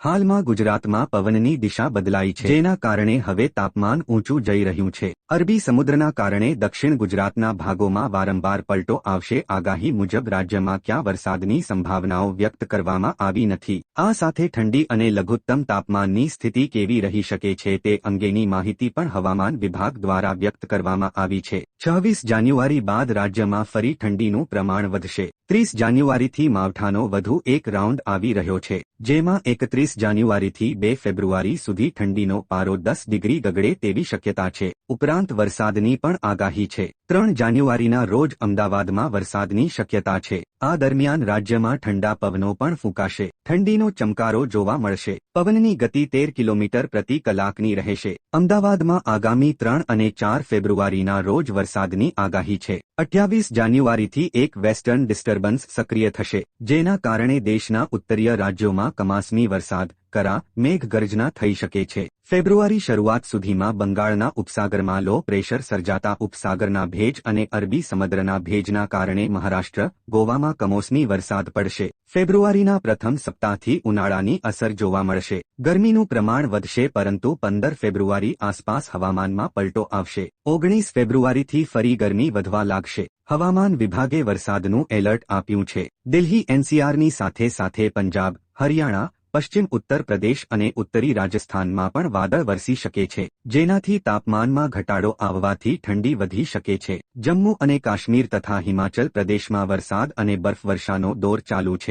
હાલમાં ગુજરાતમાં પવનની દિશા બદલાઈ છે. જેના કારણે હવે તાપમાન ઊંચું જઈ રહ્યું છે. અરબી સમુદ્રના કારણે દક્ષિણ ગુજરાતના ભાગોમાં વારંવાર પલટો આવશે. આગાહી મુજબ રાજ્યમાં ક્યાં વરસાદની સંભાવનાઓ વ્યક્ત કરવામાં આવી નથી. આ સાથે ઠંડી અને લઘુત્તમ તાપમાનની સ્થિતિ કેવી રહી શકે છે તે અંગેની માહિતી પણ હવામાન વિભાગ દ્વારા વ્યક્ત કરવામાં આવી છે. છવ્વીસ જાન્યુઆરી બાદ રાજ્યમાં ફરી ઠંડીનું પ્રમાણ વધશે. ત્રીસ જાન્યુઆરીથી માવઠાનો વધુ એક રાઉન્ડ આવી રહ્યો છે, જેમાં એકત્રીસ જાન્યુઆરીથી બે ફેબ્રુઆરી સુધી ઠંડીનો પારો દસ ડિગ્રી ગગડે તેવી શક્યતા છે. ઉપરાંત વરસાદની પણ આગાહી છે. ત્રણ જાન્યુઆરીના રોજ અમદાવાદમાં વરસાદની શક્યતા છે. આ દરમિયાન રાજ્યમાં ઠંડા પવનો પણ ફૂંકાશે. ઠંડીનો ચમકારો જોવા મળશે. પવનની ગતિ તેર કિલોમીટર પ્રતિ કલાકની રહેશે. અમદાવાદમાં આગામી ત્રણ અને ચાર ફેબ્રુઆરીના રોજ વરસાદની આગાહી છે. અઠ્યાવીસ જાન્યુઆરીથી એક વેસ્ટર્ન ડિસ્ટર્બન્સ સક્રિય થશે, જેના કારણે દેશના ઉત્તરીય રાજ્યોમાં કમાસમી વરસાદ કરા મેઘગર્જના થઈ શકે છે. ફેબ્રુઆરી શરૂઆત સુધીમાં બંગાળના ઉપસાગરમાં લો પ્રેશર સર્જાતા ઉપસાગરના ભેજ અને અરબી સમુદ્રના ભેજના કારણે મહારાષ્ટ્ર, ગોવામાં કમોસમી વરસાદ પડશે. ફેબ્રુઆરીના પ્રથમ સપ્તાહથી ઉનાળાની અસર જોવા મળશે. ગરમીનું પ્રમાણ વધશે પરંતુ પંદર ફેબ્રુઆરી આસપાસ હવામાનમાં પલટો આવશે. ઓગણીસ ફેબ્રુઆરીથી ફરી ગરમી વધવા લાગશે. હવામાન વિભાગે વરસાદનું એલર્ટ આપ્યું છે. દિલ્હી એનસીઆરની સાથે સાથે પંજાબ, હરિયાણા પશ્ચિમ ઉત્તર પ્રદેશ અને ઉત્તરી રાજસ્થાનમાં પણ વાદળ વરસી શકે છે, જેનાથી તાપમાનમાં ઘટાડો આવવાથી ઠંડી વધી શકે છે. જમ્મુ અને કાશ્મીર તથા હિમાચલ પ્રદેશમાં વરસાદ અને બર્ફવર્ષાનો દોર ચાલુ છે.